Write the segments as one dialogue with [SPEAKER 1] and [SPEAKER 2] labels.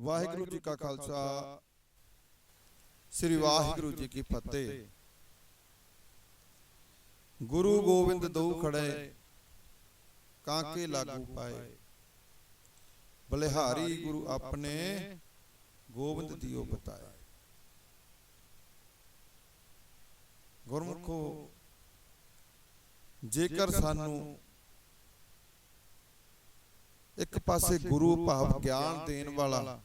[SPEAKER 1] ਵਾਹਿਗੁਰੂ ਜੀ ਕਾ ਖਾਲਸਾ। ਸ੍ਰੀ ਵਾਹਿਗੁਰੂ ਜੀ ਕੀ ਫਤਿਹ। ਗੁਰੂ ਗੋਬਿੰਦ ਦੋ ਖੜੇ ਕਾਂਕੇ ਲਾਗੂ ਪਾਏ। ਬਲਿਹਾਰੀ ਗੁਰੂ ਆਪਣੇ ਗੋਬਿੰਦ ਦਿਓ ਬਤਾਏ। ਗੁਰਮੁਖੋ ਜੇਕਰ ਸਾਨੂੰ ਇੱਕ ਪਾਸੇ ਗੁਰੂ ਭਾਵ ਗਿਆਨ ਦੇਣ ਵਾਲਾ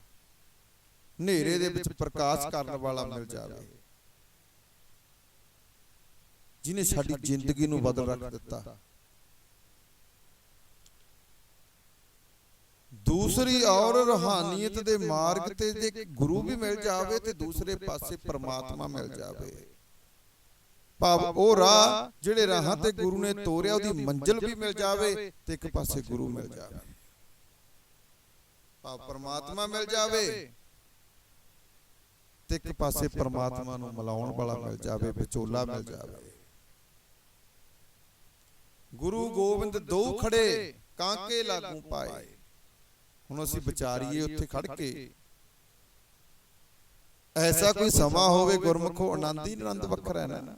[SPEAKER 1] ਹਨੇਰੇ ਦੇ ਵਿੱਚ ਪ੍ਰਕਾਸ਼ ਕਰਨ ਵਾਲਾ ਮਿਲ ਜਾਵੇ। ਜਿਨੇ ਸਾਡੀ ਜ਼ਿੰਦਗੀ ਨੂੰ ਬਦਲ ਰੱਖ ਦਿੱਤਾ। ਦੂਸਰੀ ਔਰ ਰੂਹਾਨੀਅਤ ਦੇ ਮਾਰਗ ਤੇ ਜੇ ਗੁਰੂ ਵੀ ਮਿਲ ਜਾਵੇ ਤੇ ਦੂਸਰੇ ਪਾਸੇ ਪਰਮਾਤਮਾ ਮਿਲ ਜਾਵੇ। ਭਾਵ ਉਹ ਰਾਹ ਜਿਹੜੇ ਰਾਹਾਂ ਤੇ ਗੁਰੂ ਨੇ ਤੋਰਿਆ ਉਹਦੀ ਮੰਜ਼ਿਲ ਵੀ ਮਿਲ ਜਾਵੇ ਤੇ ਇੱਕ ਪਾਸੇ ਗੁਰੂ ਮਿਲ ਜਾਵੇ। ਭਾਵ ਪਰਮਾਤਮਾ ਮਿਲ ਜਾਵੇ ਤੇ ਇੱਕ ਪਾਸੇ ਪਰਮਾਤਮਾ ਨੂੰ ਮਿਲਾਉਣ ਵਾਲਾ ਮਿਲ ਜਾਵੇ ਵਿਚੋਲਾ ਮਿਲ ਜਾਵੇ। ਗੁਰੂ ਗੋਬਿੰਦ ਦੋ ਖੜੇ ਕਾਂਕੇ ਲਾਗੂ ਪਾਏ। ਹੁਣ ਅਸੀਂ ਵਿਚਾਰੀਏ ਉੱਥੇ ਖੜ ਕੇ। ਐਸਾ ਕੋਈ ਸਮਾਂ ਹੋਵੇ ਗੁਰਮੁਖੋ ਆਨੰਦ ਹੀ ਆਨੰਦ ਵੱਖਰਾ ਹੈ ਨਾ।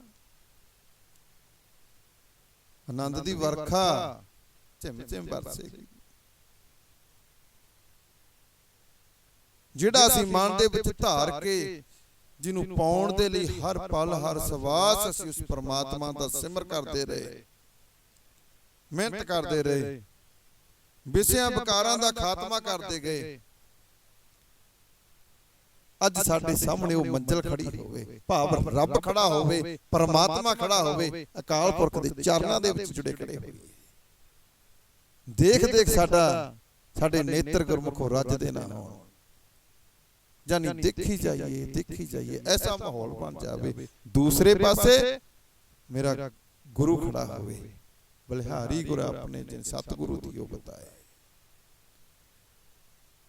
[SPEAKER 1] ਆਨੰਦ ਦੀ ਵਰਖਾ ਝਿਮ ਝਿਮ ਵਰਸੇਗੀ ਜਿਹੜਾ ਅਸੀਂ ਮਨ ਦੇ ਵਿੱਚ ਧਾਰ ਕੇ ਜਿਹਨੂੰ ਪਾਉਣ ਦੇ ਲਈ ਹਰ ਪਲ ਹਰ ਸਵਾਸ ਅਸੀਂ ਉਸ ਪਰਮਾਤਮਾ ਦਾ ਸਿਮਰ ਕਰਦੇ ਰਹੇ। ਮਿਹਨਤ ਕਰਦੇ ਰਹੇ। ਵਿਸਿਆਂ ਵਿਕਾਰਾਂ ਦਾ ਖਾਤਮਾ ਕਰਦੇ ਗਏ। ਅੱਜ ਸਾਡੇ ਸਾਹਮਣੇ ਉਹ ਮੰਜ਼ਲ ਖੜੀ ਹੋਵੇ। ਭਾਵ ਰੱਬ ਖੜਾ ਹੋਵੇ ਪਰਮਾਤਮਾ ਖੜਾ ਹੋਵੇ ਅਕਾਲ ਪੁਰਖ ਦੇ ਚਰਨਾਂ ਦੇ ਵਿੱਚ ਜੁੜੇ ਖੜੇ ਹੋਈਏ। ਦੇਖ ਦੇਖ ਸਾਡਾ ਸਾਡੇ ਨੇਤਰ ਗੁਰਮੁਖੋ ਰੱਜਦੇ ਨਾ ਹੋਣ ਜਾਨੀ ਦੇਖੀ ਜਾਈਏ ਦੇਖੀ ਜਾਈਏ ਐਸਾ ਮਾਹੌਲ ਬਣ ਜਾਵੇ ਦੂਸਰੇ ਪਾਸੇ ਮੇਰਾ ਗੁਰੂ ਖੜਾ ਹੋਵੇ। ਬਲਿਹਾਰੀ ਗੁਰ ਆਪਣੇ ਜਿਨ ਸਤਿਗੁਰੂ ਦੀਓ ਬਤਾਏ।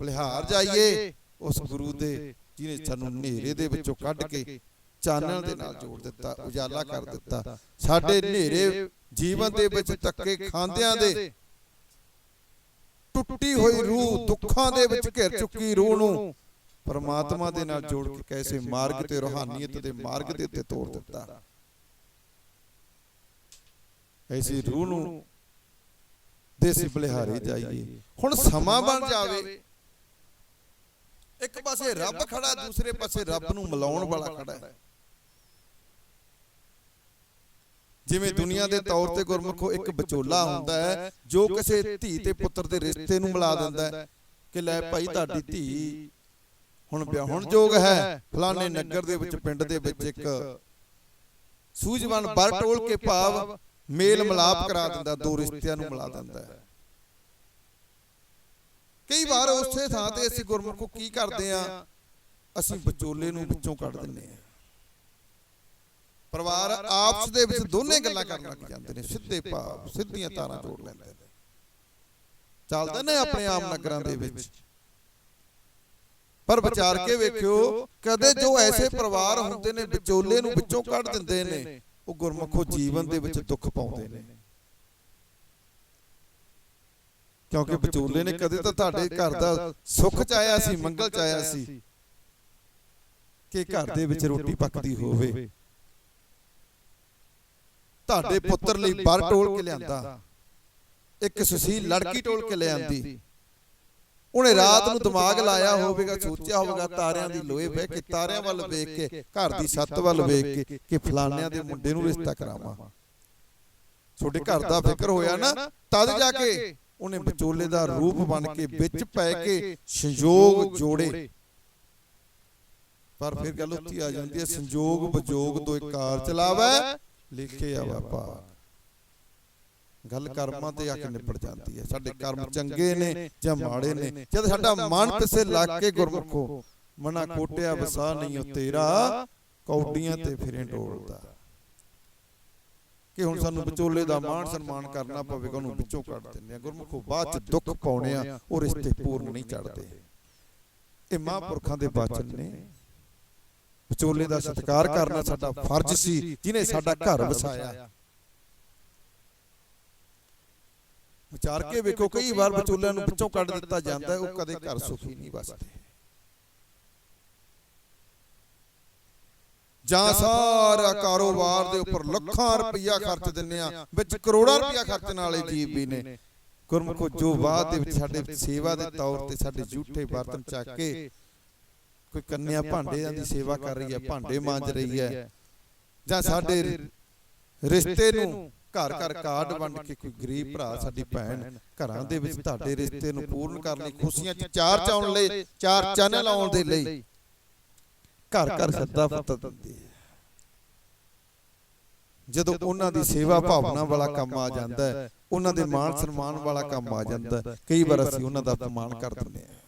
[SPEAKER 1] ਬਲਿਹਾਰ ਜਾਈਏ ਉਸ ਗੁਰੂ ਦੇ ਜਿਹਨੇ ਸਾਨੂੰ ਹਨੇਰੇ ਦੇ ਵਿੱਚੋਂ ਕੱਢ ਕੇ ਚਾਨਣ ਦੇ ਨਾਲ ਜੋੜ ਦਿੱਤਾ ਉਜਾਲਾ ਕਰ ਦਿੱਤਾ। ਸਾਡੇ ਹਨੇਰੇ ਜੀਵਨ ਦੇ ਵਿੱਚ ਧੱਕੇ ਖਾਂਦਿਆਂ ਦੇ ਟੁੱਟੀ ਹੋਈ ਰੂਹ ਦੁੱਖਾਂ ਦੇ ਵਿੱਚ ਘਿਰ ਚੁੱਕੀ ਰੂਹ ਨੂੰ ਪਰਮਾਤਮਾ ਦੇ ਨਾਲ ਜੋੜ ਕੇ ਕੈਸੇ ਮਾਰਗ ਤੇ ਰੋਹਾਨੀਅਤ ਦੇ ਮਾਰਗ ਦੇ ਉੱਤੇ ਤੋਰ ਦਿੱਤਾ। ਐਸੀ ਰੂਹ ਨੂੰ ਦੇਸੀ ਬਲਿਹਾਰੇ ਜਾਈਏ। ਹੁਣ ਸਮਾਂ ਬਣ ਜਾਵੇ। ਇੱਕ ਪਾਸੇ ਰੱਬ ਖੜਾ ਦੂਸਰੇ ਪਾਸੇ ਰੱਬ ਨੂੰ ਮਿਲਾਉਣ ਵਾਲਾ ਖੜਾ ਹੈ। ਜਿਵੇਂ ਦੁਨੀਆ ਦੇ ਤੌਰ ਤੇ ਗੁਰਮੁਖੋ ਇੱਕ ਵਿਚੋਲਾ ਹੁੰਦਾ ਹੈ ਜੋ ਕਿਸੇ ਧੀ ਤੇ ਪੁੱਤਰ ਦੇ ਰਿਸ਼ਤੇ ਨੂੰ ਮਿਲਾ ਦਿੰਦਾ ਹੈ ਕਿ ਲੈ ਭਾਈ ਤੁਹਾਡੀ ਧੀ ਹੁਣ ਵਿਆਹਣ ਯੋਗ ਹੈ। ਫਲਾਣੇ ਨਗਰ ਦੇ ਵਿੱਚ ਪਿੰਡ ਦੇ ਵਿੱਚ ਇੱਕ ਸੂਝਵਾਨ ਬਰ ਟੋਲ ਕੇ ਭਾਵ ਮੇਲ ਮਿਲਾਪ ਕਰਾ ਦਿੰਦਾ ਦੋ ਰਿਸ਼ਤਿਆਂ ਨੂੰ ਮਿਲਾ ਦਿੰਦਾ ਕਈ ਵਾਰ ਉਸੇ ਥਾਂ ਤੇ ਅਸੀਂ ਗੁਰਮੁਖੋ ਕੀ ਕਰਦੇ ਆ ਅਸੀਂ ਵਿਚੋਲੇ ਨੂੰ ਵਿੱਚੋਂ ਕੱਢ ਦਿੰਨੇ ਆ ਪਰਿਵਾਰ ਆਪਸ ਦੇ ਵਿੱਚ ਦੋਨੇ ਗੱਲਾਂ ਕਰਨ ਲੱਗ ਜਾਂਦੇ ਨੇ ਸਿੱਧੇ ਭਾਵ ਸਿੱਧੀਆਂ ਤਾਰਾਂ ਜੋੜ ਲੈਂਦੇ ਨੇ। ਚੱਲਦੇ ਨੇ ਆਪਣੇ ਆਮ ਨਗਰਾਂ ਦੇ ਵਿੱਚ। ਪਰ ਵਿਚਾਰ ਕੇ ਵੇਖਿਓ ਕਦੇ ਜੋ ਐਸੇ ਪਰਿਵਾਰ ਹੁੰਦੇ ਨੇ ਵਿਚੋਲੇ ਨੂੰ ਵਿੱਚੋਂ ਕੱਢ ਦਿੰਦੇ ਨੇ ਉਹ ਗੁਰਮੁਖੋ ਜੀਵਨ ਦੇ ਵਿੱਚ ਦੁੱਖ ਪਾਉਂਦੇ ਨੇ। ਕਿਉਂਕਿ ਵਿਚੋਲੇ ਨੇ ਕਦੇ ਤਾਂ ਤੁਹਾਡੇ ਘਰ ਦਾ ਸੁੱਖ ਚਾਹਿਆ ਸੀ ਮੰਗਲ ਚਾਹਿਆ ਸੀ ਕਿ ਘਰ ਦੇ ਵਿੱਚ ਰੋਟੀ ਪੱਕਦੀ ਹੋਵੇ। ਤੁਹਾਡੇ ਪੁੱਤਰ ਲਈ ਬਰ ਟੋਲ ਕੇ ਲਿਆਂਦਾ। ਇੱਕ ਸੁਸ਼ੀਲ ਲੜਕੀ ਟੋਲ ਕੇ ਲਿਆਂਦੀ। ਉਹਨੇ ਰਾਤ ਨੂੰ ਦਿਮਾਗ ਲਾਇਆ ਹੋਵੇਗਾ ਸੋਚਿਆ ਹੋਵੇਗਾ ਤਾਰਿਆਂ ਦੀ ਲੋਏ ਬਹਿ ਕੇ ਤਾਰਿਆਂ ਵੱਲ ਵੇਖ ਕੇ ਘਰ ਦੀ ਛੱਤ ਵੱਲ ਵੇਖ ਕੇ ਕਿ ਫਲਾਣਿਆਂ ਦੇ ਮੁੰਡੇ ਨੂੰ ਰਿਸ਼ਤਾ ਕਰਾਵਾਂ। ਤੁਹਾਡੇ ਘਰ ਦਾ ਫਿਕਰ ਹੋਇਆ ਨਾ ਤਦ ਜਾ ਕੇ ਉਹਨੇ ਵਿਚੋਲੇ ਦਾ ਰੂਪ ਬਣ ਕੇ ਵਿੱਚ ਪੈ ਕੇ ਸੰਯੋਗ ਜੋੜੇ। ਪਰ ਫਿਰ ਗੱਲ ਉੱਥੇ ਆ ਜਾਂਦੀ ਹੈ ਸੰਯੋਗ ਵਿਜੋਗ ਤੋਂ ਕਾਰ ਚਲਾਵੇ ਲਿਖੇ ਆ ਬਾਪਾ ਗੱਲ ਕਰਮਾਂ ਤੇ ਆ ਕੇ ਨਿਪਟ ਜਾਂਦੀ ਹੈ। ਸਾਡੇ ਕਰਮ ਚੰਗੇ ਨੇ ਜਾਂ ਮਾੜੇ ਨੇ? ਜਦ ਸਾਡਾ ਮਨ ਪਿੱਛੇ ਲੱਗ ਕੇ ਗੁਰਮੁਖੋ ਮਨਾ ਕੋਟਿਆ ਵਸਾ ਨਹੀਂ ਉਹ ਤੇਰਾ ਕੌਡੀਆਂ ਤੇ ਫਿਰੇ ਡੋਲਦਾ। ਕਿ ਹੁਣ ਸਾਨੂੰ ਵਿਚੋਲੇ ਦਾ ਮਾਣ ਸਨਮਾਨ ਕਰਨਾ ਪਵੇਗਾ ਉਹਨੂੰ ਵਿੱਚੋਂ ਕੱਢ ਦਿੰਦੇ ਆ ਗੁਰਮੁਖੋ ਬਾਅਦ ਚ ਦੁੱਖ ਪਾਉਣੇ ਆ ਉਹ ਰਿਸ਼ਤੇ ਪੂਰਨ ਨਹੀਂ ਚੜਦੇ ਇਹ ਮਹਾਂਪੁਰਖਾਂ ਦੇ ਬਚਨ ਨੇ। ਵਿਚੋਲੇ ਦਾ ਸਤਿਕਾਰ ਕਰਨਾ ਸਾਡਾ ਫਰਜ਼ ਸੀ ਜਿਨੇ ਸਾਡਾ ਘਰ ਵਸਾਇਆ। ਵਿਚਾਰ ਕੇ ਵੇਖੋ ਕਈ ਵਾਰ ਵਿਚੋਲਿਆਂ ਨੂੰ ਵਿੱਚੋਂ ਕੱਢ ਦਿੱਤਾ ਜਾਂਦਾ ਉਹ ਕਦੇ ਘਰ ਸੁਖੀ ਨਹੀਂ ਵਸਦੇ। ਜਾਂ ਸਾਰਾ ਕਾਰੋਬਾਰ ਦੇ ਉੱਪਰ ਲੱਖਾਂ ਰੁਪਈਆ ਖਰਚ ਦਿੰਨੇ ਆ ਵਿੱਚ ਕਰੋੜਾਂ ਰੁਪਈਆ ਖਰਚਣ ਵਾਲੇ ਜੀਵ ਵੀ ਨੇ। ਗੁਰਮਖੋ ਜੋ ਬਾਅਦ ਦੇ ਵਿੱਚ ਸਾਡੇ ਸੇਵਾ ਦੇ ਤੌਰ ਤੇ ਸਾਡੇ ਝੂਠੇ ਬਰਤਨ ਚੱਕ ਕੇ ਕੋਈ ਕੰਨਿਆ ਭਾਂਡਿਆਂ ਦੀ ਸੇਵਾ ਕਰ ਰਹੀ ਹੈ ਭਾਂਡੇ ਮਾਂਜ ਰਹੀ ਹੈ। ਜਾਂ ਸਾਡੇ ਰਿਸ਼ਤੇ ਨੂੰ ਘਰ ਘਰ ਕਾਰਡ ਵੰਡ ਕੇ ਕੋਈ ਗਰੀਬ ਭਰਾ ਸਾਡੀ ਭੈਣ ਘਰਾਂ ਦੇ ਵਿੱਚ ਤੁਹਾਡੇ ਰਿਸ਼ਤੇ ਨੂੰ ਪੂਰਨ ਕਰਨ ਲਈ ਖੁਸ਼ੀਆਂ 'ਚ ਚਾਰ ਚਾਉਣ ਲਈ ਚਾਰ ਚੈਨਲ ਆਉਣ ਦੇ ਲਈ। ਘਰ ਘਰ ਸੱਦਾ ਪੱਤਾ ਦਿੰਦੇ ਆ ਜਦੋਂ ਉਹਨਾਂ ਦੀ ਸੇਵਾ ਭਾਵਨਾ ਵਾਲਾ ਕੰਮ ਆ ਜਾਂਦਾ ਹੈ ਉਹਨਾਂ ਦੇ ਮਾਣ ਸਨਮਾਨ ਵਾਲਾ ਕੰਮ ਆ ਜਾਂਦਾ ਹੈ। ਕਈ ਵਾਰ ਅਸੀਂ ਉਹਨਾਂ ਦਾ ਅਪਮਾਨ ਕਰ ਦਿੰਦੇ ਆ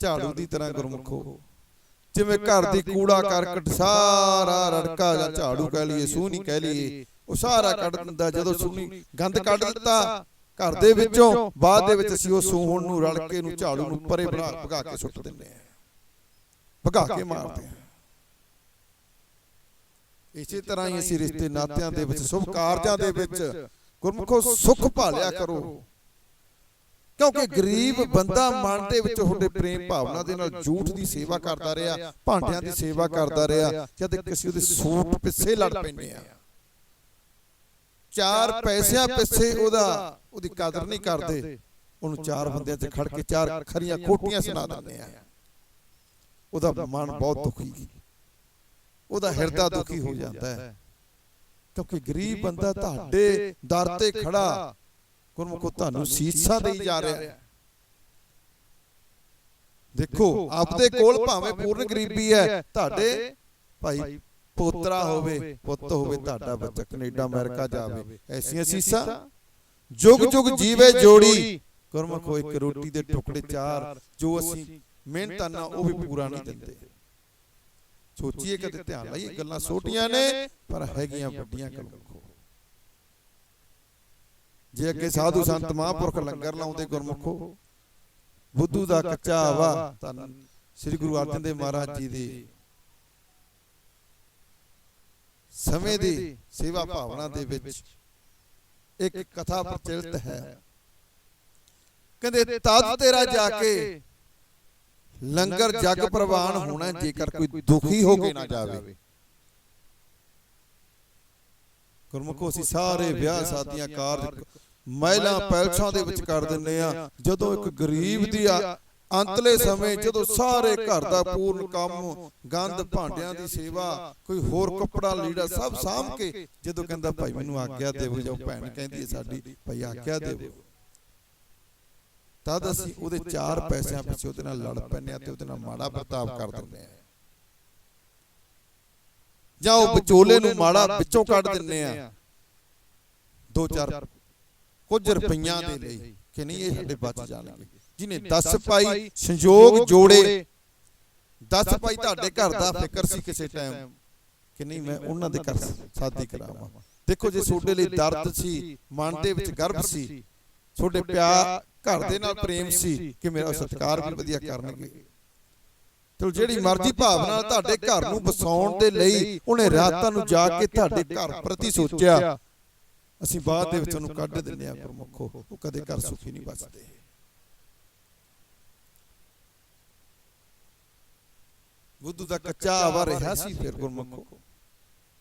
[SPEAKER 1] ਝਾੜੂ ਦੀ ਤਰ੍ਹਾਂ ਗੁਰਮੁਖੋ ਜਿਵੇਂ ਘਰ ਦੀ ਕੂੜਾ ਕਰਕਟ ਸਾਰਾ ਰੜਕਾ ਜਾਂ ਝਾੜੂ ਕਹਿ ਲਈਏ ਸੂਹਣੀ ਕਹਿ ਲਈਏ ਉਹ ਸਾਰਾ ਕੱਢ ਦਿੰਦਾ ਜਦੋਂ ਸੂਹਣੀ ਗੰਦ ਕੱਢ ਦਿੱਤਾ ਘਰ ਦੇ ਵਿੱਚੋਂ ਬਾਅਦ ਦੇ ਵਿੱਚ ਅਸੀਂ ਉਹ ਸੂਹਣ ਨੂੰ ਰਲ ਕੇ ਨੂੰ ਝਾੜੂ ਨੂੰ ਪਰੇ ਭਗਾ ਕੇ ਸੁੱਟ ਦਿੰਦੇ ਆ। ਭਗਾ ਕੇ ਮਾਰਦੇ ਆ। ਇਸੇ ਤਰ੍ਹਾਂ ਹੀ ਅਸੀਂ ਰਿਸ਼ਤੇ ਨਾਤਿਆਂ ਦੇ ਵਿੱਚ ਸ਼ੁਭ ਕਾਰਜਾਂ ਦੇ ਵਿੱਚ ਗੁਰਮੁਖੋ ਸੁਖ ਭਾਲਿਆ ਕਰੋ। ਕਿਉਂਕਿ ਗਰੀਬ ਬੰਦਾ ਮਨ ਦੇ ਵਿੱਚ ਤੁਹਾਡੇ ਪ੍ਰੇਮ ਭਾਵਨਾ ਦੇ ਨਾਲ ਝੂਠ ਦੀ ਸੇਵਾ ਕਰਦਾ ਰਿਹਾ ਭਾਂਡਿਆਂ ਦੀ ਸੇਵਾ ਕਰਦਾ ਰਿਹਾ ਜਦ ਕਿਸੇ ਉਹਦੇ ਸੂਟ ਪਿੱਛੇ ਲੜ ਪੈਂਦੇ ਆ। ਚਾਰ ਪੈਸਿਆਂ ਪਿੱਛੇ ਉਹਦਾ ਉਹਦੀ ਕਦਰ ਨਹੀਂ ਕਰਦੇ। ਉਹਨੂੰ ਚਾਰ ਬੰਦਿਆਂ 'ਚ ਖੜ ਕੇ ਚਾਰ ਖਰੀਆਂ ਖੋਟੀਆਂ ਸੁਣਾ ਦਿੰਦੇ ਆ। ਉਹਦਾ ਮਨ ਬਹੁਤ ਦੁਖੀ। ਉਹਦਾ ਹਿਰਦਾ ਦੁਖੀ ਹੋ ਜਾਂਦਾ ਹੈ। ਕਿਉਂਕਿ ਗਰੀਬ ਬੰਦਾ ਤੁਹਾਡੇ ਦਰ ਤੇ ਖੜਾ ਗੁਰਮੁਖੋ ਤੁਹਾਨੂੰ ਸੀਸਾਂ ਦੇਈ ਜਾ ਰਿਹਾ। ਹੈ ਦੇਖੋ ਆਪਦੇ ਕੋਲ ਭਾਵੇਂ ਪੂਰਨ ਗਰੀਬੀ ਹੈ ਤੁਹਾਡੇ ਭਾਈ ਪੋਤਰਾ ਹੋਵੇ ਪੁੱਤ ਹੋਵੇ ਤੁਹਾਡਾ ਬੱਚਾ ਕੈਨੇਡਾ ਅਮਰੀਕਾ ਜਾਵੇ। ਐਸੀਆਂ ਸੀਸਾਂ ਜੁਗ ਜੁਗ ਜੀਵੇ ਜੋੜੀ। ਗੁਰਮੁਖੋ ਇੱਕ ਰੋਟੀ ਦੇ ਟੁਕੜੇ ਚਾਰ ਜੋ ਅਸੀਂ ਮਿਹਨਤਾਂ ਨਾਲ ਉਹ ਵੀ ਪੂਰਾ ਨਹੀਂ ਦਿੰਦੇ। ਸੋਚੀਏ ਕਦੇ ਧਿਆਨ ਲਾਈਏ ਗੱਲਾਂ ਛੋਟੀਆਂ ਨੇ ਪਰ ਹੈਗੀਆਂ ਵੱਡੀਆਂ ਗੁਰਮੁਖੋ ਜੇ ਅੱਗੇ ਸਾਧੂ ਸੰਤ ਮਹਾਂਪੁਰਖ ਲੰਗਰ ਲਾਉਂਦੇ ਗੁਰਮੁਖੋ ਬੁੱਧੂ ਦਾ ਕੱਚਾ ਹਵਾ ਤਾਂ ਸ੍ਰੀ ਗੁਰੂ ਅਰਜਨ ਦੇਵ ਮਹਾਰਾਜ ਜੀ ਦੀ। ਸਮੇਂ ਦੀ ਸੇਵਾ ਭਾਵਨਾ ਦੇ ਵਿੱਚ ਇੱਕ ਕਥਾ ਪ੍ਰਚਲਿਤ ਹੈ। ਕਹਿੰਦੇ ਤਦ ਤੇਰਾ ਜਾ ਕੇ ਲੰਗਰ ਜਗ ਪ੍ਰਵਾਨ ਹੋਣਾ ਜੇਕਰ ਕੋਈ ਦੁਖੀ ਹੋ ਕੇ ਨਾ ਜਾਵੇ। ਗੁਰਮੁਖੋ ਅਸੀਂ ਸਾਰੇ ਵਿਆਹ ਸ਼ਾਦੀਆਂ ਕਾਰਜ ਮਹਿਲਾ ਪੈਲਸਾਂ ਦੇ ਵਿੱਚ ਕਰ ਦਿੰਨੇ ਆ। ਜਦੋਂ ਇੱਕ ਗਰੀਬ ਦੀ ਅੰਤਲੇ ਸਮੇਂ ਜਦੋਂ ਸਾਰੇ ਘਰ ਦਾ ਪੂਰਨ ਕੰਮ ਗੰਦ ਭਾਂਡਿਆਂ ਦੀ ਸੇਵਾ ਕੋਈ ਹੋਰ ਕੱਪੜਾ ਲੀੜਾ ਸਭ ਸਾਂਭ ਕੇ ਜਦੋਂ ਕਹਿੰਦਾ ਭਾਈ ਮੈਨੂੰ ਆਗਿਆ ਦੇਵੋ ਜੋ ਭੈਣ ਕਹਿੰਦੀ ਹੈ ਸਾਡੀ ਭਾਈ ਆਗਿਆ ਦੇਵੋ। ਤਦ ਅਸੀਂ ਉਹਦੇ ਚਾਰ ਪੈਸਿਆਂ ਪਿੱਛੇ ਉਹਦੇ ਨਾਲ ਲੜ ਪੈਂਦੇ ਆ ਤੇ ਉਹਦੇ ਨਾਲ ਮਾੜਾ ਵਰਤਾਵ ਕਰ ਦਿੰਦੇ ਆ ਜਾਂ ਉਹ ਵਿਚੋਲੇ ਨੂੰ ਮਾੜਾ ਵਿੱਚੋਂ ਕੱਢ ਦਿੰਨੇ ਆ। ਦੋ ਚਾਰ ਕੁਝ ਰੁਪਈਆਂ ਦੇ ਲਈ ਕਿ ਨਹੀਂ ਇਹ ਸਾਡੇ ਬਚ ਜਾਣਗੇ। ਜਿਨੇ 10 ਪਾਈ ਸੰਯੋਗ ਜੋੜੇ 10 ਪਾਈ ਤੁਹਾਡੇ ਘਰ ਦਾ ਫਿਕਰ ਸੀ ਕਿਸੇ ਟਾਈਮ ਕਿ ਨਹੀਂ ਮੈਂ ਉਹਨਾਂ ਦੇ ਘਰ ਸ਼ਾਦੀ ਕਰਾਵਾਂ। ਦੇਖੋ ਜੇ ਤੁਹਾਡੇ ਲਈ ਦਰਦ ਸੀ ਮਨ ਦੇ ਵਿੱਚ ਗਰਭ ਸੀ। ਤੁਹਾਡੇ ਪਿਆਰ ਘਰ ਦੇ ਨਾਲ ਪ੍ਰੇਮ ਸੀ ਕਿ ਮੇਰਾ ਸਤਿਕਾਰ ਵੀ ਵਧੀਆ ਕਰਨਗੇ। ਚਲੋ ਜਿਹੜੀ ਮਰਜ਼ੀ ਭਾਵਨਾ ਤੁਹਾਡੇ ਘਰ ਨੂੰ ਬਸਾਉਣ ਦੇ ਲਈ ਉਹਨੇ ਰਾਤਾਂ ਨੂੰ ਜਾ ਕੇ ਤੁਹਾਡੇ ਘਰ ਪ੍ਰਤੀ ਸੋਚਿਆ। ਅਸੀਂ ਬਾਅਦ ਦੇ ਵਿੱਚ ਉਹਨੂੰ ਕੱਢ ਦਿੰਦੇ ਆ ਗੁਰਮੁਖੋ ਉਹ ਕਦੇ ਘਰ ਸੁਖੀ ਨਹੀਂ ਬਸਦੇ ਬੁੱਧੂ ਦਾ ਕੱਚਾ ਆਵਾ ਰਿਹਾ ਸੀ ਫਿਰ ਗੁਰਮੁਖੋ।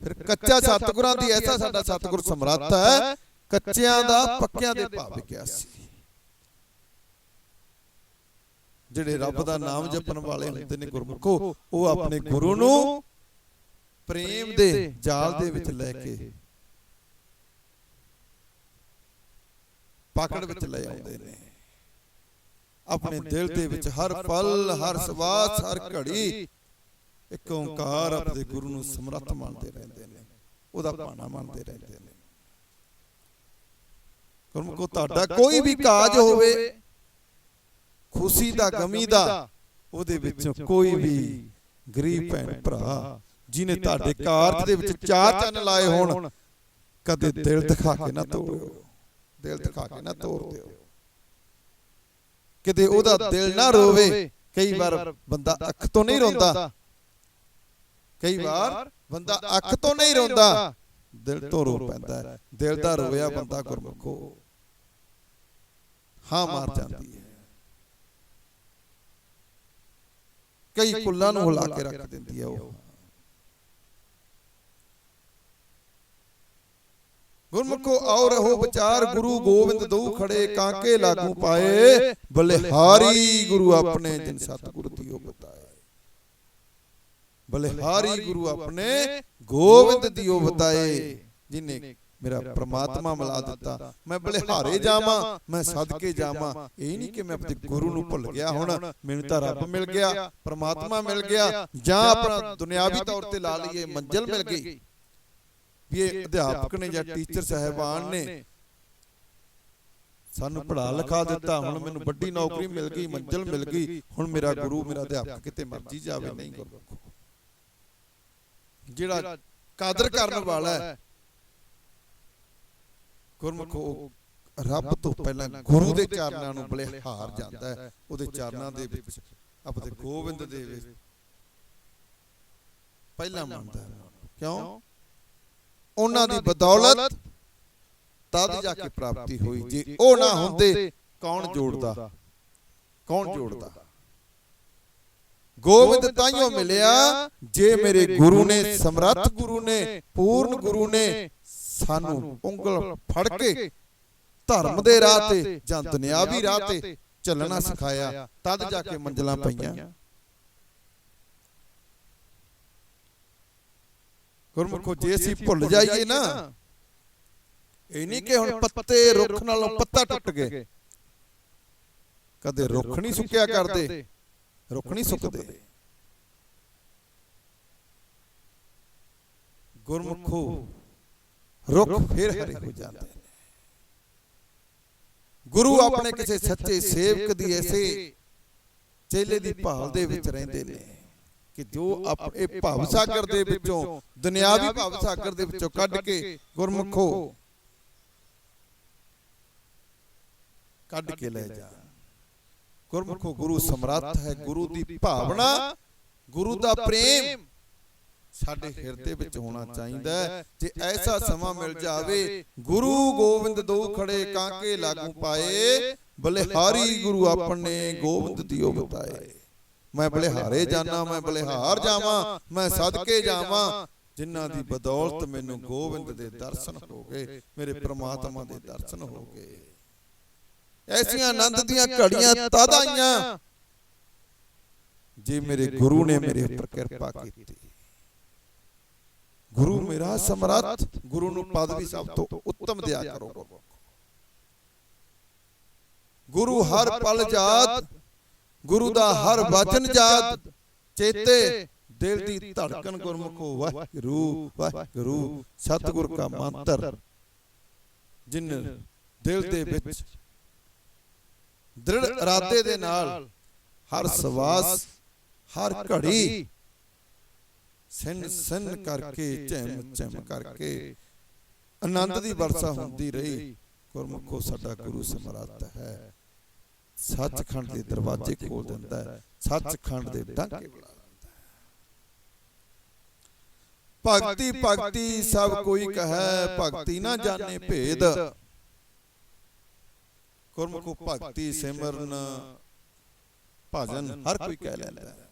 [SPEAKER 1] ਫਿਰ ਕੱਚਾ ਸਤਿਗੁਰਾਂ ਦੀ ਐਸਾ ਸਾਡਾ ਸਤਿਗੁਰ ਸਮਰੱਥ ਹੈ ਕੱਚਿਆਂ ਦਾ ਪੱਕਿਆਂ ਦੇ ਭਾਵ ਵਿਕਿਆ ਸੀ। ਜਿਹੜੇ ਰੱਬ ਦਾ ਨਾਮ ਜਪਣ ਵਾਲੇ ਹੁੰਦੇ ਨੇ ਗੁਰਮੁਖੋ ਉਹ ਆਪਣੇ ਗੁਰੂ ਨੂੰ ਪ੍ਰੇਮ ਦੇ ਜਾਲ ਦੇ ਵਿੱਚ ਲੈ ਕੇ ਪਕੜ ਵਿੱਚ ਲੈ ਆਉਂਦੇ ਨੇ। ਆਪਣੇ ਦਿਲ ਦੇ ਵਿੱਚ ਹਰ ਪਲ ਹਰ ਸਵਾਸ ਹਰ ਘੜੀ ਇੱਕ ਓੰਕਾਰ ਆਪਣੇ ਗੁਰੂ ਨੂੰ ਸਮਰੱਥ ਮੰਨਦੇ ਰਹਿੰਦੇ ਨੇ। ਉਹਦਾ ਭਾਣਾ ਮੰਨਦੇ ਰਹਿੰਦੇ ਨੇ। ਗੁਰਮੁਖੋ ਤੁਹਾਡਾ ਕੋਈ ਵੀ ਕਾਜ ਹੋਵੇ ਖੁਸ਼ੀ ਦਾ ਗਮੀ ਦਾ ਉਹਦੇ ਵਿੱਚੋਂ ਕੋਈ ਵੀ ਗਰੀਬ ਭੈਣ ਭਰਾ ਜਿਨੇ ਤੁਹਾਡੇ ਕਾਰਜ ਦੇ ਵਿੱਚ ਚਾਰ ਚੰਨ ਲਾਏ ਹੋਣ ਕਦੇ ਦਿਲ ਦਿਖਾ ਕੇ ਨਾ ਤੋੜਿਓ ਦਿਲ ਦਿਖਾ ਕੇ ਨਾ ਤੋੜ ਦਿਓ। ਕਿਤੇ ਉਹਦਾ ਦਿਲ ਨਾ ਰੋਵੇ ਕਈ ਵਾਰ ਬੰਦਾ ਅੱਖ ਤੋਂ ਨਹੀਂ ਰੋਂਦਾ। ਕਈ ਵਾਰ ਬੰਦਾ ਅੱਖ ਤੋਂ ਨਹੀਂ ਰੋਂਦਾ। ਦਿਲ ਤੋਂ ਰੋ ਪੈਂਦਾ ਦਿਲ ਦਾ ਰੋਇਆ ਬੰਦਾ ਗੁਰਮੁਖੋ। ਹਾਂ ਮਾਰ ਜਾਂਦੀ ਹੈ। ਕਈ ਕੁੱਲਾਂ ਨੂੰ ਹਿਲਾ ਕੇ ਰੱਖ ਦਿੰਦੀ ਹੈ ਉਹ। ਗੁਰਮੁਖੋ ਆਓ ਰਹੋ ਵਿਚਾਰ ਗੁਰੂ ਗੋਬਿੰਦ ਦਊ ਖੜੇ ਕਾਂਕੇ ਲਾਗੂ ਪਾਏ ਬਲਿਹਾਰੀ ਗੁਰੂ ਆਪਣੇ ਜਿਨ ਸਤਿਗੁਰ ਦਿਓ ਬਤਾਏ। ਬਲਿਹਾਰੀ ਗੁਰੂ ਆਪਣੇ ਗੋਬਿੰਦ ਦਿਓ ਬਤਾਏ ਜਿਨੇ ਮੇਰਾ ਪ੍ਰਮਾਤਮਾ ਮਿਲਾ ਦਿੱਤਾ। ਮੈਂ ਬਲਿਹਾਰੇ ਜਾਵਾਂ ਮੈਂ ਸਦਕੇ ਜਾਵਾਂ। ਇਹ ਨਹੀਂ ਕਿ ਮੈਂ ਆਪਣੇ ਗੁਰੂ ਨੂੰ ਭੁੱਲ ਗਿਆ ਹੁਣ ਮੈਨੂੰ ਤਾਂ ਰੱਬ ਮਿਲ ਗਿਆ ਪ੍ਰਮਾਤਮਾ ਮਿਲ ਗਿਆ। ਜਾਂ ਆਪਣਾ ਦੁਨਿਆਵੀ ਤੌਰ ਤੇ ਲਾ ਲਈਏ ਮੰਜ਼ਲ ਮਿਲ ਗਈ। ਵੀ ਇਹ ਅਧਿਆਪਕ ਨੇ ਜਾਂ ਟੀਚਰ ਸਹਿਬਾਨ ਨੇ। ਸਾਨੂੰ ਪੜ੍ਹਾ ਲਿਖਾ ਦਿੱਤਾ ਹੁਣ ਮੈਨੂੰ ਵੱਡੀ ਨੌਕਰੀ ਮਿਲ ਗਈ ਮੰਜ਼ਲ ਮਿਲ ਗਈ। ਹੁਣ ਮੇਰਾ ਗੁਰੂ ਮੇਰਾ ਅਧਿਆਪਕ ਕਿਤੇ ਮਰਜ਼ੀ ਜਾਵੇ ਨਹੀਂ ਗੁਰਮੁਖੋ ਜਿਹੜਾ ਕਾਦਰ ਕਰਨ ਵਾਲਾ ਹੈ ਗੁਰਮੁਖੋ ਰੱਬ ਤੋਂ ਪਹਿਲਾਂ ਗੁਰੂ ਦੇ ਚਰਨਾਂ ਨੂੰ ਬਲਿਹਾਰ ਜਾਂਦਾ ਹੈ ਉਹਦੇ ਚਰਨਾਂ ਦੇ ਵਿੱਚ ਆਪਣੇ ਗੋਬਿੰਦ ਦੇ ਵਿੱਚ ਪਹਿਲਾਂ ਮੰਨਦਾ ਕਿਉਂ? ਉਹਨਾਂ ਦੀ ਬਦੌਲਤ ਤਦ ਜਾ ਕੇ ਪ੍ਰਾਪਤੀ ਹੋਈ। ਜੇ ਉਹ ਨਾ ਹੁੰਦੇ ਕੌਣ ਜੋੜਦਾ? ਕੌਣ ਜੋੜਦਾ? ਗੋਬਿੰਦ ਤਾਈਓ ਮਿਲਿਆ ਜੇ ਮੇਰੇ ਗੁਰੂ ਨੇ ਸਮਰੱਥ ਗੁਰੂ ਨੇ ਪੂਰਨ ਗੁਰੂ ਨੇ ਸਾਨੂੰ ਉਂਗਲ ਫੜ ਕੇ ਧਰਮ ਦੇ ਰਾਹ ਤੇ ਜਾਂ ਦੁਨਿਆਵੀ ਰਾਹ ਤੇ ਚੱਲਣਾ ਸਿਖਾਇਆ ਤਦ ਜਾ ਕੇ ਮੰਜ਼ਲਾਂ ਪਈਆਂ। ਗੁਰਮੁਖੋ ਜੇ ਅਸੀਂ ਭੁੱਲ ਜਾਈਏ ਨਾ ਇਹ ਨਹੀਂ ਕਿ ਹੁਣ ਪੱਤੇ ਰੁੱਖ ਨਾਲੋਂ ਪੱਤਾ ਟੁੱਟ ਗਏ। ਕਦੇ ਰੁੱਖ ਨਹੀਂ ਸੁੱਕਿਆ ਕਰਦੇ। ਰੁੱਖ ਨਹੀਂ ਸੁੱਕਦੇ। ਗੁਰਮੁਖੋ ਰੁੱਖ ਫਿਰ ਹਰੇ ਹੋ ਜਾਂਦੇ ਨੇ। ਗੁਰੂ ਆਪਣੇ ਕਿਸੇ ਸੱਚੇ ਸੇਵਕ ਦੀ ਐਸੇ ਚੇਲੇ ਦੀ ਭਾਲ ਦੇ ਵਿੱਚ ਰਹਿੰਦੇ ਨੇ ਕਿ ਜੋ ਆਪਣੇ ਭਵ ਸਾਗਰ ਦੇ ਵਿੱਚੋਂ ਦੁਨਿਆਵੀ ਭਵ ਸਾਗਰ ਦੇ ਵਿੱਚੋਂ ਕੱਢ ਕੇ ਗੁਰਮੁਖੋ ਕੱਢ ਕੇ ਲੈ ਜਾ। ਗੁਰਮੁਖੋ ਗੁਰੂ ਸਮਰੱਥ ਹੈ ਗੁਰੂ ਦੀ ਭਾਵਨਾ ਗੁਰੂ ਦਾ ਪ੍ਰੇਮ ਸਾਡੇ ਹਿਰਦੇ ਵਿੱਚ ਹੋਣਾ ਚਾਹੀਦਾ ਜੇ ਐਸਾ ਸਮਾਂ ਮਿਲ ਜਾਵੇ ਗੁਰੂ ਗੋਬਿੰਦ ਦੋ ਖੜੇ ਕਾਂਕੇ ਲਾਗੂ ਪਾਏ ਬਲਿਹਾਰੀ ਗੁਰੂ ਆਪਣੇ ਗੋਬਿੰਦ ਦਿਓ ਬਤਾਏ ਮੈਂ ਬਲਿਹਾਰੇ ਜਾਣਾ ਮੈਂ ਬਲਿਹਾਰ ਜਾਵਾਂ ਮੈਂ ਸਦਕੇ ਜਾਵਾਂ ਜਿਨ੍ਹਾਂ ਦੀ ਬਦੌਲਤ ਮੈਨੂੰ ਗੋਬਿੰਦ ਦੇ ਦਰਸ਼ਨ ਹੋ ਗਏ ਮੇਰੇ ਪ੍ਰਮਾਤਮਾ ਦੇ ਦਰਸ਼ਨ ਹੋ ਗਏ। ਐਸੀਆਂ ਆਨੰਦ ਦੀਆਂ ਘੜੀਆਂ ਤਦ ਆਈਆਂ ਜੇ ਮੇਰੇ ਗੁਰੂ ਨੇ ਮੇਰੇ ਉੱਪਰ ਕਿਰਪਾ ਕੀਤੀ ਗੁਰੂ ਮੇਰਾ ਸਮਰੱਥ ਗੁਰੂ ਨੂੰ ਪਦ ਵੀ ਸਭ ਤੋਂ ਉੱਤਮ ਦਿਆ ਕਰੋ। ਗੁਰੂ ਹਰ ਪਲ ਜਾਤ ਗੁਰੂ ਦਾ ਹਰ ਵਚਨ ਜਾਤ ਚੇਤੇ ਦਿਲ ਦੀ ਧੜਕਨ ਗੁਰਮੁਖੋ ਵਾਹਿਗੁਰੂ ਵਾਹਿਗੁਰੂ ਸਤਿਗੁਰ ਕਾ ਮੰਤਰ। ਜਿਨ ਦਿਲ ਦੇ ਵਿੱਚ ਦ੍ਰਿੜ ਇਰਾਦੇ ਦੇ ਨਾਲ ਹਰ ਸਵਾਸ ਹਰ ਘੜੀ ਸਿਨ ਸਿਨ ਕਰਕੇ ਝਮ ਝਮ ਕਰਕੇ ਆਨੰਦ ਦੀ ਵਰਸਾ ਹੁੰਦੀ ਰਹੀ। ਗੁਰਮੁਖੋ ਸਾਡਾ ਗੁਰੂ ਸਮਰੱਥ ਹੈ। ਸੱਚਖੰਡ ਦੇ ਦਰਵਾਜ਼ੇ ਖੋਲ ਦਿੰਦਾ ਹੈ। ਸੱਚਖੰਡ ਦੇ ਡਾਕੇ ਬੁਲਾ ਦਿੰਦਾ ਹੈ। ਭਗਤੀ ਭਗਤੀ ਸਭ ਕੋਈ ਕਹੈ ਭਗਤੀ ਨਾ ਜਾਣੇ ਭੇਦ। ਗੁਰਮੁਖੋ ਭਗਤੀ ਸਿਮਰਨ ਭਜਨ ਹਰ ਕੋਈ ਕਹਿ ਲੈਂਦਾ ਹੈ।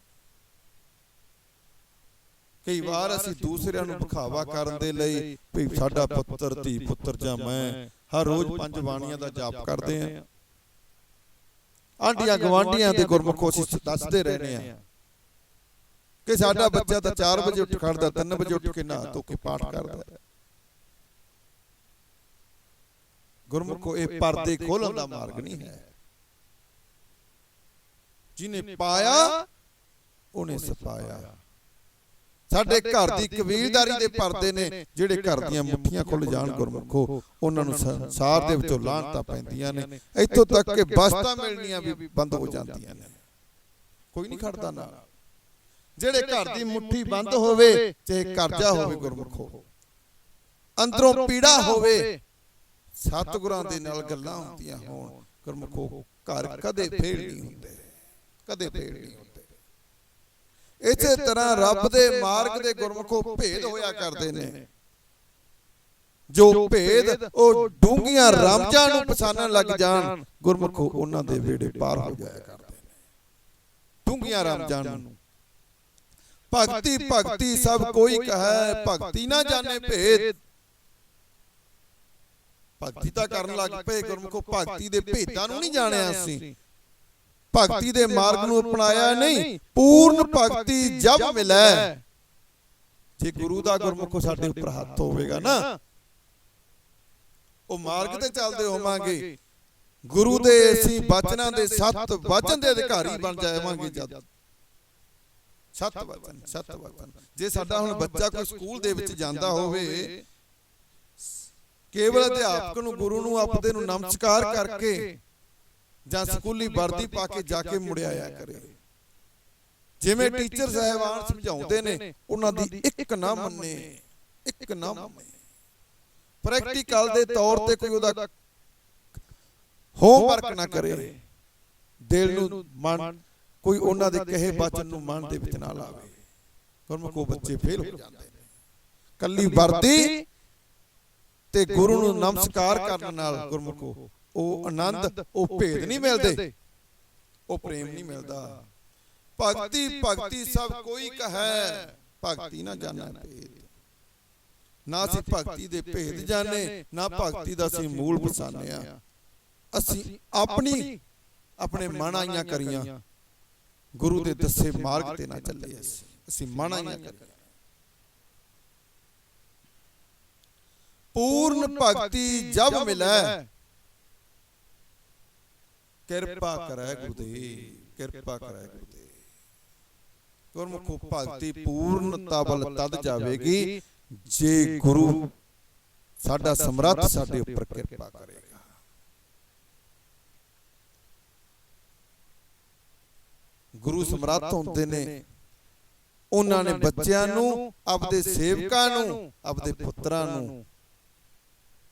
[SPEAKER 1] ਕਈ ਵਾਰ ਅਸੀਂ ਦੂਸਰਿਆਂ ਨੂੰ ਵਿਖਾਵਾ ਕਰਨ ਦੇ ਲਈ ਵੀ ਸਾਡਾ ਪੁੱਤਰ ਧੀ ਪੁੱਤਰ ਜਾਂ ਮੈਂ ਹਰ ਰੋਜ਼ ਪੰਜ ਬਾਣੀਆਂ ਦਾ ਜਾਪ ਕਰਦੇ ਆਂ ਆਂਡੀਆਂ ਗਵਾਂਡੀਆਂ ਦੇ ਗੁਰਮੁਖੋ ਅਸੀਂ ਦੱਸਦੇ ਰਹਿੰਦੇ ਆਂ ਕਿ ਸਾਡਾ ਬੱਚਾ ਤਾਂ 4 ਵਜੇ ਉੱਠ ਖੜਦਾ 3 ਵਜੇ ਉੱਠ ਕੇ ਨਹਾ ਧੋ ਕੇ ਪਾਠ ਕਰਦਾ ਗੁਰਮੁਖੋ ਇਹ ਪਰਦੇ ਖੋਲਣ ਦਾ ਮਾਰਗ ਨਹੀਂ ਹੈ। ਜਿਨੇ ਪਾਇਆ ਉਹਨੇ ਸਪਾਇਆ। ਸਾਡੇ ਘਰ ਦੀ ਕਬੀਲਦਾਰੀ ਦੇ ਪਰਦੇ ਨੇ ਜਿਹੜੇ ਘਰ ਦੀਆਂ ਮੁੱਠੀਆਂ ਖੁੱਲ ਜਾਣ ਗੁਰਮੁਖੋ ਉਹਨਾਂ ਨੂੰ ਸੰਸਾਰ ਦੇ ਵਿੱਚੋਂ ਲਾਹਣਤਾਂ ਪੈਂਦੀਆਂ ਨੇ ਇੱਥੋਂ ਤੱਕ ਕਿ ਬਸਤਾਂ ਮਿਲਣੀਆਂ ਵੀ ਬੰਦ ਹੋ ਜਾਂਦੀਆਂ ਨੇ। ਕੋਈ ਨਹੀਂ ਖੜਦਾ ਨਾਲ। ਜਿਹੜੇ ਘਰ ਦੀ ਮੁੱਠੀ ਬੰਦ ਹੋਵੇ ਚਾਹੇ ਕਰਜ਼ਾ ਹੋਵੇ ਗੁਰਮੁਖੋ ਅੰਦਰੋਂ ਪੀੜਾ ਹੋਵੇ ਸਤਿਗੁਰਾਂ ਦੇ ਨਾਲ ਗੱਲਾਂ ਹੁੰਦੀਆਂ ਹੋਣ ਗੁਰਮੁਖੋ ਘਰ ਕਦੇ ਫੇਲ ਨਹੀਂ ਹੁੰਦੇ ਕਦੇ ਫੇਲ ਨਹੀਂ ਹੁੰਦੇ। ਇਸੇ ਤਰ੍ਹਾਂ ਰੱਬ ਦੇ ਮਾਰਗ ਦੇ ਗੁਰਮੁਖੋ ਭੇਦ ਹੋਇਆ ਕਰਦੇ ਨੇ। ਜੋ ਭੇਦ ਉਹ ਡੂੰਗੀਆਂ ਰਾਮਚਾਂ ਨੂੰ ਪਛਾਣਨ ਲੱਗ ਜਾਣ ਗੁਰਮੁਖੋ ਉਹਨਾਂ ਦੇ ਵੇੜੇ ਪਾਰ ਹੋ ਜਾਇਆ ਕਰਦੇ ਨੇ। ਡੂੰਗੀਆਂ ਰਾਮਚਾਂ ਨੂੰ ਭਗਤੀ ਭਗਤੀ ਸਭ ਕੋਈ ਕਹੈ ਭਗਤੀ ਨਾ ਜਾਣੇ ਭੇਦ। ਭਗਤੀ ਤਾਂ ਕਰਨ ਲੱਗ ਪਏ ਗੁਰਮੁਖੋ ਭਗਤੀ ਦੇ ਭੇਦਾਂ ਨੂੰ ਨਹੀਂ ਜਾਣਿਆ ਅਸੀਂ। ਭਗਤੀ ਦੇ ਮਾਰਗ ਨੂੰ ਅਪਣਾਇਆ ਨਹੀਂ ਪੂਰਨ ਭਗਤੀ ਜਬ ਮਿਲੈ। ਜੇ ਗੁਰੂ ਦਾ ਗੁਰਮੁਖੋ ਸਾਡੇ ਉੱਪਰ ਹੱਥ ਹੋਵੇਗਾ ਨਾ। ਉਹ ਮਾਰਗ ਤੇ ਚੱਲਦੇ ਹੋਵਾਂਗੇ। ਗੁਰੂ ਦੇ ਅਸੀਂ ਬਚਨਾਂ ਦੇ ਸੱਤ ਵਚਨ ਦੇ ਅਧਿਕਾਰੀ ਬਣ ਜਾਵਾਂਗੇ ਜਦ। ਸੱਤ ਵਚਨ ਸੱਤ ਵਚਨ ਜੇ ਸਾਡਾ ਹੁਣ ਬੱਚਾ ਕੋਈ ਸਕੂਲ ਦੇ ਵਿੱਚ ਜਾਂਦਾ ਹੋਵੇ ਕੇਵਲ ਅਧਿਆਪਕ ਨੂੰ ਗੁਰੂ ਨੂੰ ਆਪਦੇ ਨੂੰ ਨਮਸਕਾਰ ਕਰਕੇ ਜਾਂ ਸਕੂਲੀ ਵਰਦੀ ਪਾ ਕੇ ਜਾ ਕੇ ਮੁੜ ਆਇਆ ਕਰੇ। ਜਿਵੇਂ ਟੀਚਰ ਸਾਹਿਬਾਨ ਸਮਝਾਉਂਦੇ ਨੇ ਉਹਨਾਂ ਦੀ ਇੱਕ ਨਾ ਮੰਨੇ ਇੱਕ ਨਾ ਮੰਨੇ। ਪ੍ਰੈਕਟੀਕਲ ਦੇ ਤੌਰ ਤੇ ਕੋਈ ਉਹਦਾ ਹੋਮਵਰਕ ਨਾ ਕਰੇ। ਦਿਲ ਨੂੰ ਮਨ ਕੋਈ ਉਹਨਾਂ ਦੇ ਕਹੇ ਬਚਨ ਨੂੰ ਮਨ ਦੇ ਵਿੱਚ ਨਾ ਲਾਵੇ। ਗੁਰਮੁਖੋ ਬੱਚੇ ਫੇਲ ਹੋ ਜਾਂਦੇ ਨੇ। ਕੱਲੀ ਵਰਦੀ ਤੇ ਗੁਰੂ ਨੂੰ ਨਮਸਕਾਰ ਕਰਨ ਨਾਲ ਗੁਰਮੁਖੋ ਉਹ ਆਨੰਦ ਉਹ ਭੇਦ ਨਹੀਂ ਮਿਲਦੇ। ਉਹ ਪ੍ਰੇਮ ਨਹੀਂ ਮਿਲਦਾ। ਭਗਤੀ ਭਗਤੀ ਸਭ ਕੋਈ ਕਹੈ। ਭਗਤੀ ਨਾ ਜਾਣੈ ਭੇਦ। ਨਾ ਅਸੀਂ ਭਗਤੀ ਦੇ ਭੇਦ ਜਾਣੇ ਨਾ ਭਗਤੀ ਦਾ ਅਸੀਂ ਮੂਲ ਪਛਾਣਿਆ। ਅਸੀਂ ਆਪਣੀ ਆਪਣੇ ਮਨ ਆਈਆਂ ਕਰੀਆਂ। ਗੁਰੂ ਦੇ ਦੱਸੇ ਮਾਰਗ ਤੇ ਨਾ ਚੱਲੇ ਅਸੀਂ। ਅਸੀਂ ਮਨ ਆਈਆਂ ਕਰੀਆਂ। ਪੂਰਨ ਭਗਤੀ ਜਬ ਮਿਲੈ। ਕਿਰਪਾ ਕਰੈ ਗੁਰਦੇਵ ਕਿਰਪਾ ਕਰੈ ਗੁਰਦੇਵ ਗੁਰਮੁਖੋ ਭਗਤੀ ਪੂਰਨਤਾ ਵੱਲ ਤਦ ਜਾਵੇਗੀ ਜੇ ਗੁਰੂ ਸਾਡਾ ਸਮਰੱਥ ਸਾਡੇ ਉੱਪਰ ਕਿਰਪਾ ਕਰੇਗਾ। ਗੁਰੂ ਸਮਰੱਥ ਹੁੰਦੇ ਨੇ। ਉਹਨਾਂ ਨੇ ਬੱਚਿਆਂ ਨੂੰ, ਆਪਦੇ ਸੇਵਕਾਂ ਨੂੰ, ਆਪਦੇ ਪੁੱਤਰਾਂ ਨੂੰ,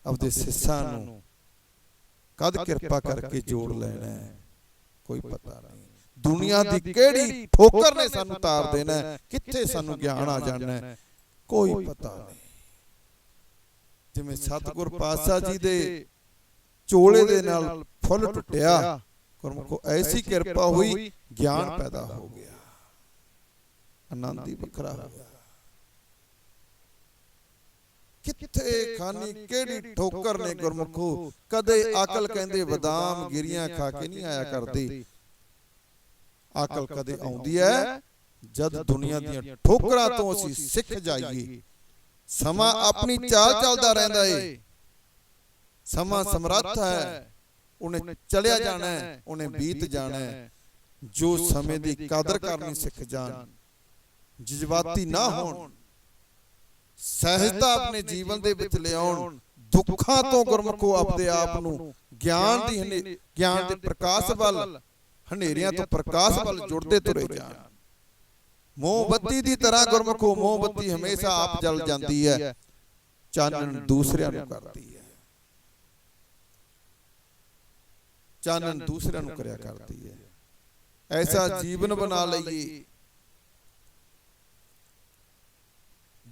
[SPEAKER 1] ਆਪਦੇ ਸਿੱਸਾਂ ਨੂੰ ਕਦ ਕਿਰਪਾ ਕਰਕੇ ਜੋੜ ਲੈਣਾ ਕੋਈ ਪਤਾ ਨਹੀਂ। ਦੁਨੀਆ ਦੀ ਕਿਹੜੀ ਠੋਕਰ ਨੇ ਸਾਨੂੰ ਤਾਰ ਦੇਣਾ ਕਿੱਥੇ ਸਾਨੂੰ ਗਿਆਨ ਆ ਜਾਣਾ ਕੋਈ ਪਤਾ ਨਹੀਂ। ਜਿਵੇਂ ਸਤਿਗੁਰ ਪਾਤਸ਼ਾਹ ਜੀ ਦੇ ਚੋਲੇ ਦੇ ਨਾਲ ਫੁੱਲ ਟੁੱਟਿਆ। ਗੁਰਮੁਖੋ ਐਸੀ ਕਿਰਪਾ ਹੋਈ ਗਿਆਨ ਪੈਦਾ ਹੋ ਗਿਆ। ਆਨੰਦ ਹੀ ਵੱਖਰਾ ਹੋ ਗਿਆ ਕਿੱਥੇ ਖਾਨੀ ਕਿਹੜੀ ਠੋਕਰ ਨੇ ਗੁਰਮੁਖੋ? ਕਦੇ ਅਕਲ ਕਹਿੰਦੇ ਬਦਾਮ ਗਿਰੀਆਂ ਖਾ ਕੇ ਨਹੀਂ ਆਇਆ ਕਰਦੀ। ਅਕਲ ਕਦੇ ਆਉਂਦੀ ਹੈ? ਜਦ ਦੁਨੀਆ ਦੀਆਂ ਠੋਕਰਾਂ ਤੋਂ ਅਸੀਂ ਸਿੱਖ ਜਾਈਏ। ਸਮਾਂ ਆਪਣੀ ਚਾਲ ਚੱਲਦਾ ਰਹਿੰਦਾ ਏ। ਸਮਾਂ ਸਮਰੱਥ ਹੈ। ਉਹਨੇ ਚਲਿਆ ਜਾਣਾ ਹੈ। ਉਹਨੇ ਬੀਤ ਜਾਣਾ ਹੈ। ਜੋ ਸਮੇਂ ਦੀ ਕਦਰ ਕਰਨੀ ਸਿੱਖ ਜਾਣ। ਜਜ਼ਬਾਤੀ ਨਾ ਹੋਣ। ਸਹਿਜਤਾ ਆਪਣੇ ਜੀਵਨ ਦੇ ਵਿੱਚ ਲਿਆਉਣ ਦੁੱਖਾਂ ਤੋਂ ਗੁਰਮੁਖੋ ਆਪਦੇ ਆਪ ਨੂੰ ਗਿਆਨ ਦੀ ਗਿਆਨ ਦੇ ਪ੍ਰਕਾਸ਼ ਵੱਲ ਹਨੇਰੀਆਂ ਤੋਂ ਪ੍ਰਕਾਸ਼ ਵੱਲ ਜੁੜਦੇ ਤੁਰੇ ਜਾਣ। ਮੋਮਬੱਤੀ ਦੀ ਤਰ੍ਹਾਂ ਗੁਰਮੁਖੋ ਮੋਮਬੱਤੀ ਹਮੇਸ਼ਾ ਆਪ ਜਲ ਜਾਂਦੀ ਹੈ। ਚਾਨਣ ਦੂਸਰਿਆਂ ਨੂੰ ਕਰਦੀ ਹੈ। ਚਾਨਣ ਦੂਸਰਿਆਂ ਨੂੰ ਕਰਿਆ ਕਰਦੀ ਹੈ। ਐਸਾ ਜੀਵਨ ਬਣਾ ਲਈਏ।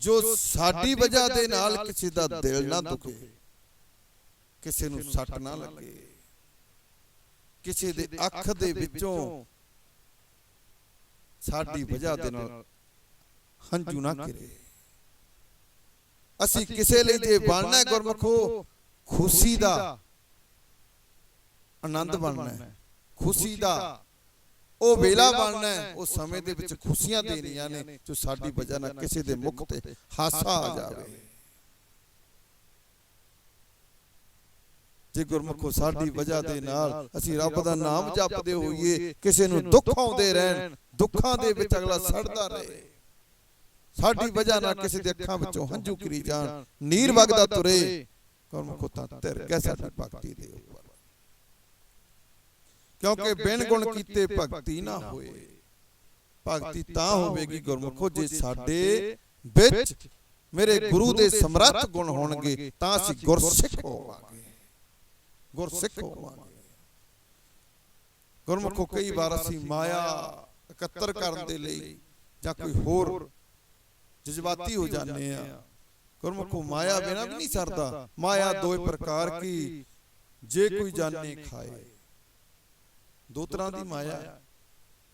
[SPEAKER 1] ਜੋ ਸਾਡੀ ਵਜ੍ਹਾ ਦੇ ਨਾਲ ਕਿਸੇ ਦਾ ਦਿਲ ਨਾ ਦੁਖੇ ਕਿਸੇ ਨੂੰ ਸੱਟ ਨਾ ਲੱਗੇ ਕਿਸੇ ਦੇ ਅੱਖ ਦੇ ਵਿੱਚੋਂ ਸਾਡੀ ਵਜ੍ਹਾ ਦੇ ਨਾਲ ਹੰਝੂ ਨਾ ਗਿਰੇ ਅਸੀਂ ਕਿਸੇ ਲਈ ਜੇ ਬਣਨਾ ਗੁਰਮਖੋ ਖੁਸ਼ੀ ਦਾ ਆਨੰਦ ਬਣਨਾ ਹੈ। ਖੁਸ਼ੀ ਦਾ ਉਹ ਵੇਲਾ ਬਣਨਾ ਉਹ ਸਮੇਂ ਦੇ ਵਿੱਚ ਖੁਸ਼ੀਆਂ ਦੇਣੀਆਂ ਨੇ ਜੋ ਸਾਡੀ ਵਜ੍ਹਾ ਨਾਲ ਕਿਸੇ ਦੇ ਮੁਖ ਤੇ ਹਾਸਾ ਆ ਜਾਵੇ। ਜੇ ਗੁਰਮੁਖੋ ਸਾਡੀ ਵਜ੍ਹਾ ਦੇ ਨਾਲ ਅਸੀਂ ਰੱਬ ਦਾ ਨਾਮ ਜਪਦੇ ਹੋਈਏ ਕਿਸੇ ਨੂੰ ਦੁੱਖ ਆਉਂਦੇ ਰਹਿਣ ਦੁੱਖਾਂ ਦੇ ਵਿੱਚ ਅਗਲਾ ਸੜਦਾ ਰਹੇ। ਸਾਡੀ ਵਜ੍ਹਾ ਨਾਲ ਕਿਸੇ ਦੇ ਅੱਖਾਂ ਵਿੱਚੋਂ ਹੰਝੂ ਕਰੀ ਜਾਣ ਨੀਰ ਵਗਦਾ ਤੁਰੇ ਗੁਰਮੁਖੋ ਤਾਂ ਧਿਰ ਗਿਆ ਸਾਡੀ ਭਗਤੀ ਦੇ ਉੱਪਰ। ਕਿਉਂਕਿ ਬਿਨ ਗੁਣ ਕੀਤੇ ਭਗਤੀ ਨਾ ਹੋਏ। ਭਗਤੀ ਤਾਂ ਹੋਵੇਗੀ ਗੁਰਮੁਖੋ ਜੇ ਸਾਡੇ ਵਿੱਚ ਮੇਰੇ ਗੁਰੂ ਦੇ ਸਮਰੱਥ ਗੁਣ ਹੋਣਗੇ ਤਾਂ ਅਸੀਂ ਗੁਰਸਿੱਖ ਹੋਵਾਂਗੇ। ਗੁਰਸਿੱਖ ਹੋਵਾਂਗੇ। ਗੁਰਮੁਖੋ ਕਈ ਵਾਰ ਅਸੀਂ ਮਾਇਆ ਇਕੱਤਰ ਕਰਨ ਦੇ ਲਈ ਜਾਂ ਕੋਈ ਹੋਰ ਜਜ਼ਬਾਤੀ ਹੋ ਜਾਂਦੇ ਆ। ਗੁਰਮੁਖੋ ਮਾਇਆ ਬਿਨਾ ਵੀ ਨਹੀਂ ਸਰਦਾ। ਮਾਇਆ ਦੋ ਪ੍ਰਕਾਰ ਕੀ? ਜੇ ਕੋਈ ਜਾਣੇ ਖਾਏ। ਦੋ ਤਰ੍ਹਾਂ ਦੀ ਮਾਇਆ।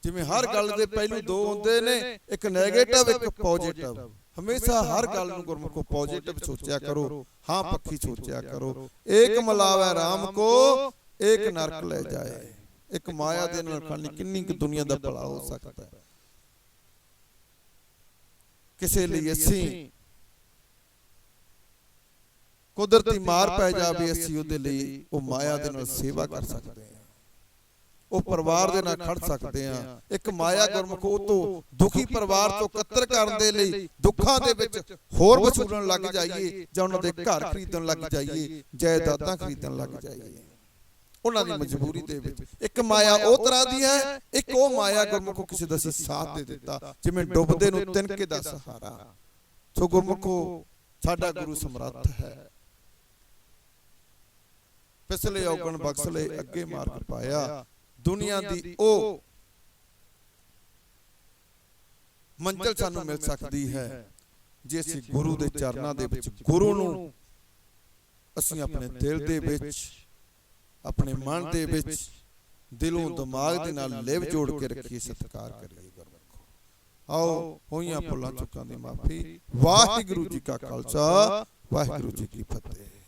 [SPEAKER 1] ਜਿਵੇਂ ਹਰ ਗੱਲ ਦੇ ਪਹਿਲੂ ਦੋ ਹੁੰਦੇ ਨੇ ਇੱਕ 네ਗੇਟਿਵ ਇੱਕ ਪੋਜ਼ਿਟਿਵ ਹਮੇਸ਼ਾ ਹਰ ਗੱਲ ਨੂੰ ਗੁਰਮੁਖੋ ਪੋਜ਼ਿਟਿਵ ਸੋਚਿਆ ਕਰੋ ਹਾਂ ਪੱਖੀ ਸੋਚਿਆ ਕਰੋ। ਏਕ ਮਲਾਵੈ RAM ਕੋ ਏਕ ਨਰਕ ਲੈ ਜਾਏ। ਇੱਕ ਮਾਇਆ ਦੇ ਨਾਲ ਖਾਨੀ ਕਿੰਨੀ ਕੁ ਦੁਨੀਆ ਦਾ ਭਲਾ ਹੋ ਸਕਦਾ ਹੈ? ਕਿਸੇ ਲਈ ਅਸੀਂ ਕੁਦਰਤੀ ਮਾਰ ਪੈ ਜਾਵੇ ਅਸੀਂ ਉਹਦੇ ਲਈ ਉਹ ਮਾਇਆ ਦੇ ਨਾਲ ਸੇਵਾ ਕਰ ਸਕਦੇ ਹਾਂ। ਉਹ ਪਰਿਵਾਰ ਦੇ ਨਾਲ ਖੜ ਸਕਦੇ ਹਾਂ। ਇੱਕ ਮਾਇਆ ਗੁਰਮੁਖ ਉਹ ਤੋਂ ਦੁਖੀ ਪਰਿਵਾਰ ਤੋਂ ਕੱਤਰ ਕਰਨ ਦੇ ਲਈ ਦੁੱਖਾਂ ਦੇ ਵਿੱਚ ਹੋਰ ਵਸੂਲਣ ਲੱਗ ਜਾਈਏ ਜਾਂ ਉਹਨਾਂ ਦੇ ਘਰ ਖਰੀਦਣ ਲੱਗ ਜਾਈਏ ਜਾਇਦਾਦਾਂ ਖਰੀਦਣ ਲੱਗ ਜਾਈਏ। ਉਹਨਾਂ ਦੀ ਮਜਬੂਰੀ ਦੇ ਵਿੱਚ। ਇੱਕ ਮਾਇਆ ਉਹ ਤਰ੍ਹਾਂ ਦੀ ਹੈ ਇੱਕ ਉਹ ਮਾਇਆ ਗੁਰਮੁਖੋ ਕਿਸੇ ਦਾ ਸਾਥ ਦੇ ਦਿੱਤਾ ਜਿਵੇਂ ਡੁੱਬਦੇ ਨੂੰ ਤਿਨਕੇ ਦਾ ਸਹਾਰਾ। ਸੋ ਗੁਰਮੁਖੋ ਸਾਡਾ ਗੁਰੂ ਸਮਰੱਥ ਹੈ। ਪਿਛਲੇ ਔਗਣ ਬਖਸ਼ਲੇ ਅੱਗੇ ਮਾਰਗ ਪਾਇਆ ਦੁਨੀਆ ਦੀ ਉਹ ਮੰਜ਼ਲ ਸਾਨੂੰ ਮਿਲ ਸਕਦੀ ਹੈ। ਜੇ ਅਸੀਂ ਗੁਰੂ ਦੇ ਚਰਨਾਂ ਦੇ ਵਿੱਚ ਗੁਰੂ ਨੂੰ ਅਸੀਂ ਆਪਣੇ ਦਿਲ ਦੇ ਵਿੱਚ ਆਪਣੇ ਮਨ ਦੇ ਵਿੱਚ ਦਿਲੋਂ ਦਿਮਾਗ ਦੇ ਨਾਲ ਲਿਵ ਜੋੜ ਕੇ ਰੱਖੀਏ ਸਤਿਕਾਰ ਕਰੀਏ ਗੁਰਮੁਖੋ ਆਓ ਹੋਈਆਂ ਭੁੱਲਾਂ ਚੁੱਕਾਂ ਦੀ ਮਾਫੀ। ਵਾਹਿਗੁਰੂ ਜੀ ਕਾ ਖਾਲਸਾ ਵਾਹਿਗੁਰੂ ਜੀ ਕੀ ਫਤਿਹ।